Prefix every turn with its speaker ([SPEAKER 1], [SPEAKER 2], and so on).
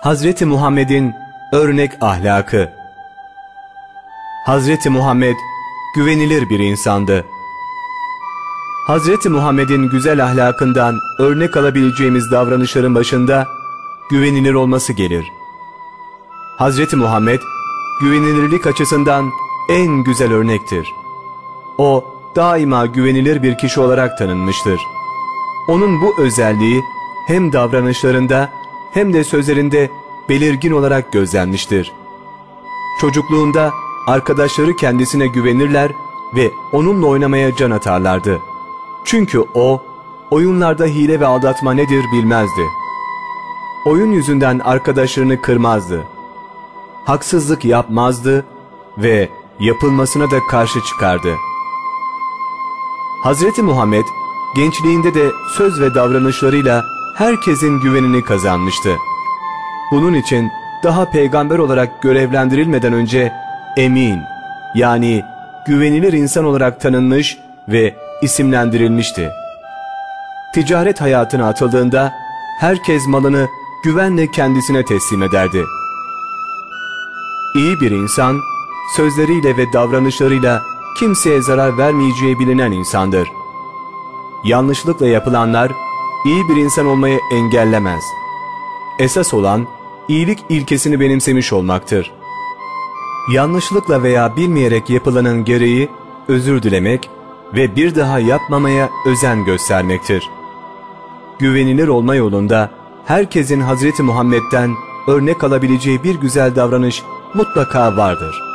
[SPEAKER 1] Hazreti Muhammed'in örnek ahlakı Hazreti Muhammed güvenilir bir insandı. Hazreti Muhammed'in güzel ahlakından örnek alabileceğimiz davranışların başında güvenilir olması gelir. Hazreti Muhammed güvenilirlik açısından en güzel örnektir. O daima güvenilir bir kişi olarak tanınmıştır. Onun bu özelliği hem davranışlarında hem de sözlerinde belirgin olarak gözlenmiştir. Çocukluğunda arkadaşları kendisine güvenirler ve onunla oynamaya can atarlardı. Çünkü o, oyunlarda hile ve aldatma nedir bilmezdi. Oyun yüzünden arkadaşlarını kırmazdı. Haksızlık yapmazdı ve yapılmasına da karşı çıkardı. Hazreti Muhammed gençliğinde de söz ve davranışlarıyla herkesin güvenini kazanmıştı. Bunun için daha peygamber olarak görevlendirilmeden önce emin yani güvenilir insan olarak tanınmış ve isimlendirilmişti. Ticaret hayatına atıldığında herkes malını güvenle kendisine teslim ederdi. İyi bir insan sözleriyle ve davranışlarıyla kimseye zarar vermeyeceği bilinen insandır. Yanlışlıkla yapılanlar iyi bir insan olmayı engellemez. Esas olan iyilik ilkesini benimsemiş olmaktır. Yanlışlıkla veya bilmeyerek yapılanın gereği özür dilemek ve bir daha yapmamaya özen göstermektir. Güvenilir olma yolunda herkesin Hazreti Muhammed'den örnek alabileceği bir güzel davranış mutlaka vardır.''